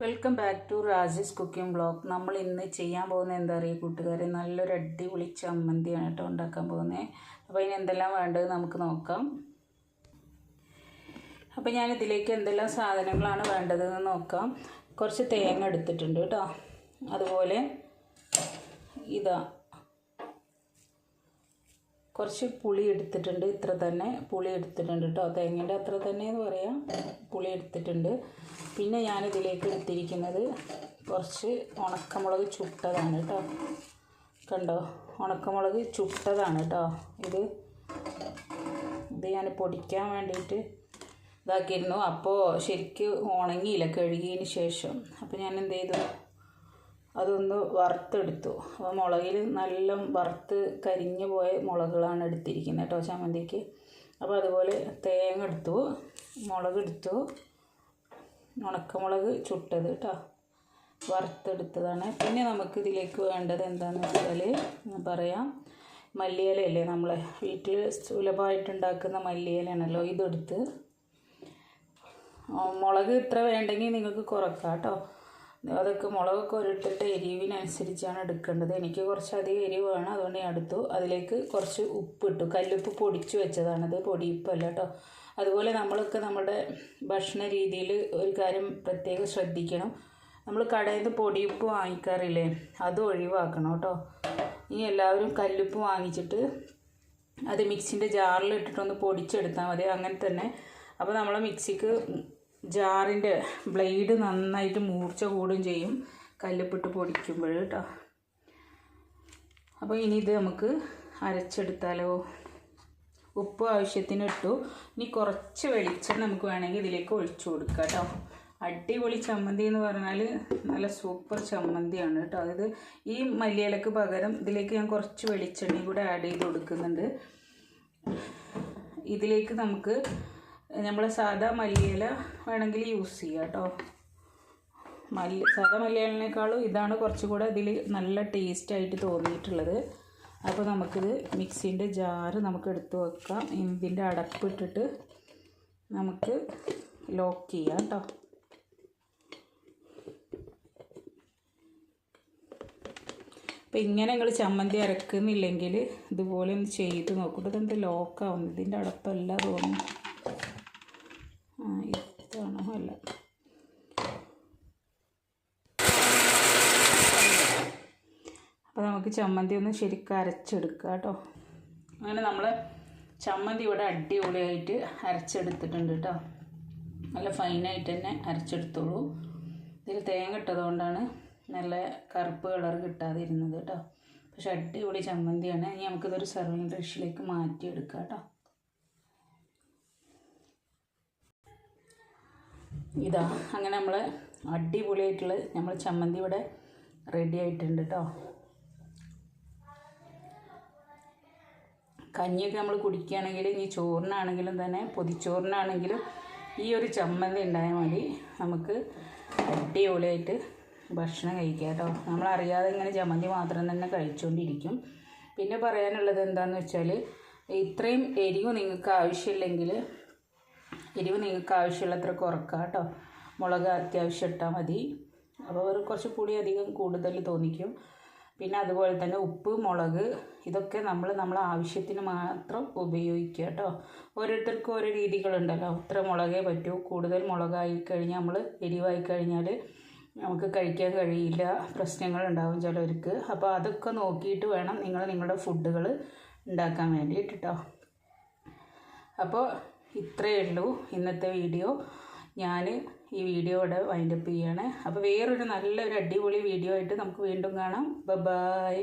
Welcome back to Rajesh cooking blog നമ്മൾ ഇന്ന് ചെയ്യാൻ പോകുന്നത് എന്താ പറയുക കൂട്ടുകാരെ? നല്ലൊരു അടിപൊളി ചമ്മന്തിയാണ് കേട്ടോ ഉണ്ടാക്കാൻ പോകുന്നത്. അപ്പോൾ അതിന് എന്തെല്ലാം വേണ്ടത് നമുക്ക് നോക്കാം. അപ്പോൾ ഞാൻ ഇതിലേക്ക് എന്തെല്ലാം സാധനങ്ങളാണ് വേണ്ടതെന്ന് നോക്കാം. കുറച്ച് തേങ്ങ എടുത്തിട്ടുണ്ട് കേട്ടോ. അതുപോലെ ഇതാ കുറച്ച് പുളി എടുത്തിട്ടുണ്ട് ഇത്ര തന്നെ പുളി എടുത്തിട്ടുണ്ട് കേട്ടോ തേങ്ങയുടെ അത്ര തന്നെ എന്ന് പറയാം. പുളി എടുത്തിട്ടുണ്ട്. പിന്നെ ഞാനിതിലേക്ക് എടുത്തിരിക്കുന്നത് കുറച്ച് ഉണക്കമുളക് ചുട്ടതാണ് കേട്ടോ കണ്ടോ? ഉണക്കമുളക് ചുട്ടതാണ് കേട്ടോ ഇത് ഇത് ഞാൻ പൊടിക്കാൻ വേണ്ടിയിട്ട് ഇതാക്കിയിരുന്നു. അപ്പോൾ ശരിക്ക് ഉണങ്ങിയില്ല കഴുകിയതിന് ശേഷം. അപ്പോൾ ഞാൻ എന്ത് ചെയ്തു അതൊന്ന് വറുത്തെടുത്തു. അപ്പോൾ മുളകിൽ നല്ല വറുത്ത് കരിഞ്ഞു പോയ മുളകുകളാണ് എടുത്തിരിക്കുന്നത് കേട്ടോ ചമ്മന്തിക്ക്. അപ്പോൾ അതുപോലെ തേങ്ങ എടുത്തു. മുളക് എടുത്തു. ഉണക്കമുളക് ചുട്ടത് കേട്ടോ. വറുത്തെടുത്തതാണ്. പിന്നെ നമുക്ക് ഇതിലേക്ക് വേണ്ടത് എന്താണെന്ന് വെച്ചാൽ പറയാം. മല്ലിയിലയല്ലേ നമ്മൾ വീട്ടിൽ സുലഭമായിട്ടുണ്ടാക്കുന്ന മല്ലിയിലാണല്ലോ ഇതെടുത്ത്. മുളക് ഇത്ര വേണ്ടെങ്കിൽ നിങ്ങൾക്ക് കുറക്കാം കേട്ടോ. അതൊക്കെ മുളകൊക്കെ ഒരിട്ടിട്ട് എരിവിനനുസരിച്ചാണ് എടുക്കേണ്ടത്. എനിക്ക് കുറച്ചധികം എരിവ് വേണം അതുകൊണ്ട് ഞാൻ എടുത്തു. അതിലേക്ക് കുറച്ച് ഉപ്പ് ഇട്ടു കല്ലുപ്പ് പൊടിച്ചു വെച്ചതാണത് പൊടിയിപ്പല്ല കേട്ടോ അതുപോലെ നമ്മളൊക്കെ നമ്മുടെ ഭക്ഷണ രീതിയിൽ ഒരു കാര്യം പ്രത്യേകം ശ്രദ്ധിക്കണം. നമ്മൾ കടയിൽ നിന്ന് പൊടിയുപ്പ് വാങ്ങിക്കാറില്ലേ? അത് ഒഴിവാക്കണം കേട്ടോ ഇനി എല്ലാവരും കല്ലുപ്പ് വാങ്ങിച്ചിട്ട് അത് മിക്സിന്റെ ജാറിൽ ഇട്ടിട്ടൊന്ന് പൊടിച്ചെടുത്താൽ മതി. അങ്ങനെ തന്നെ. അപ്പോൾ നമ്മളെ മിക്സിക്ക് ജാറിന്റെ ബ്ലേഡ് നന്നായിട്ട് മൂർച്ച കൂടുകയും ചെയ്യും. കല്ലുപ്പിട്ട് പൊടിക്കുമ്പോൾ കേട്ടോ. അപ്പോൾ ഇനി ഇത് നമുക്ക് അരച്ചെടുത്താലോ? ഉപ്പ് ആവശ്യത്തിന് ഇട്ടു. ഇനി കുറച്ച് വെളിച്ചെണ്ണ നമുക്ക് വേണമെങ്കിൽ ഇതിലേക്ക് ഒഴിച്ചു കൊടുക്കുക കേട്ടോ. അടിപൊളി ചമ്മന്തി എന്ന് പറഞ്ഞാൽ നല്ല സൂപ്പർ ചമ്മന്തിയാണ് കേട്ടോ. അതായത് ഈ മല്ലിയിലക്ക് പകരം ഇതിലേക്ക് ഞാൻ കുറച്ച് വെളിച്ചെണ്ണയും കൂടെ ആഡ് ചെയ്ത് കൊടുക്കുന്നുണ്ട്. ഇതിലേക്ക് നമുക്ക് നമ്മൾ സാധാ മല്ലിയില വേണമെങ്കിൽ യൂസ് ചെയ്യാം കേട്ടോ. മല്ലി സാധാ മല്ലിയിലിനേക്കാളും ഇതാണ് കുറച്ചുകൂടെ ഇതിൽ നല്ല ടേസ്റ്റായിട്ട് തോന്നിയിട്ടുള്ളത്. അപ്പോൾ നമുക്കിത് മിക്സിന്റെ ജാറ് നമുക്ക് എടുത്ത് വെക്കാം. ഇതിന്റെ അടപ്പിട്ടിട്ട് നമുക്ക് ലോക്ക് ചെയ്യാം കേട്ടോ. അപ്പോൾ ഇങ്ങനെ നിങ്ങൾ ചമ്മന്തി അരക്കുന്നില്ലെങ്കിൽ ഇതുപോലെ ഒന്ന് ചെയ്ത് നോക്കും. ഇതെന്ത് ലോക്കാവുന്നു ഇതിന്റെ അടപ്പല്ല തോന്നുന്നു. ഇതാണോ അല്ല അപ്പോൾ നമുക്ക് ചമ്മന്തി ഒന്ന് ശരിക്കും അരച്ചെടുക്കാം കേട്ടോ. അങ്ങനെ നമ്മൾ ചമ്മന്തി ഇവിടെ അടിപൊളിയായിട്ട് അരച്ചെടുത്തിട്ടുണ്ട് കേട്ടോ. നല്ല ഫൈനായിട്ട് തന്നെ അരച്ചെടുത്തോളൂ. ഇതിൽ തേങ്ങ ഇട്ടതുകൊണ്ടാണ് നല്ല കറുപ്പ് കളർ കിട്ടാതിരുന്നത് കേട്ടോ. പക്ഷെ അടിപൊളി ചമ്മന്തിയാണ്. ഇനി നമുക്കിതൊരു സെർവിങ് ഡിഷിലേക്ക് മാറ്റിയെടുക്കാം കേട്ടോ. ഇതാ അങ്ങനെ നമ്മൾ അടിപൊളിയായിട്ടുള്ള നമ്മൾ ചമ്മന്തി ഇവിടെ റെഡി ആയിട്ടുണ്ട് കേട്ടോ കഞ്ഞിയൊക്കെ നമ്മൾ കുടിക്കുകയാണെങ്കിൽ ഇനി ചോറിനാണെങ്കിലും തന്നെ പൊതിച്ചോറിനാണെങ്കിലും ഈ ഒരു ചമ്മന്തി ഉണ്ടായാൽ മതി. നമുക്ക് അടിപൊളിയായിട്ട് ഭക്ഷണം കഴിക്കാം കേട്ടോ നമ്മളറിയാതെ ഇങ്ങനെ ചമ്മന്തി മാത്രം തന്നെ കഴിച്ചുകൊണ്ടിരിക്കും പിന്നെ പറയാനുള്ളത് എന്താണെന്ന് വെച്ചാൽ ഇത്രയും എരിവ് നിങ്ങൾക്ക് ആവശ്യമില്ലെങ്കിൽ എരിവ് നിങ്ങൾക്ക് ആവശ്യമുള്ളത്ര കുറക്കുക കേട്ടോ. മുളക് അത്യാവശ്യം ഇട്ടാൽ മതി. അപ്പോൾ കുറച്ച് പുളി അധികം കൂടുതൽ തോന്നിക്കും. പിന്നെ അതുപോലെ തന്നെ ഉപ്പ് മുളക് ഇതൊക്കെ നമ്മൾ നമ്മളെ ആവശ്യത്തിന് മാത്രം ഉപയോഗിക്കുക കേട്ടോ. ഓരോരുത്തർക്കും ഓരോ രീതികളുണ്ടല്ലോ. ഇത്ര മുളകേ പറ്റൂ. കൂടുതൽ മുളകായി കഴിഞ്ഞാൽ നമ്മൾ എരിവായി കഴിഞ്ഞാൽ നമുക്ക് കഴിക്കാൻ കഴിയില്ല. പ്രശ്നങ്ങൾ പ്രശ്നങ്ങളുണ്ടാവും ചിലർക്ക് അപ്പോൾ അതൊക്കെ നോക്കിയിട്ട് വേണം നിങ്ങൾ നിങ്ങളുടെ ഫുഡുകൾ ഉണ്ടാക്കാൻ വേണ്ടിയിട്ട് കേട്ടോ. അപ്പോൾ ഇത്രയേ ഉള്ളൂ ഇന്നത്തെ വീഡിയോ. ഞാൻ ഈ വീഡിയോ ഇവിടെ വൈൻഡപ്പ് ചെയ്യുകയാണ് അപ്പോൾ വേറൊരു നല്ലൊരു അടിപൊളി വീഡിയോ ആയിട്ട് നമുക്ക് വീണ്ടും കാണാം. ബൈ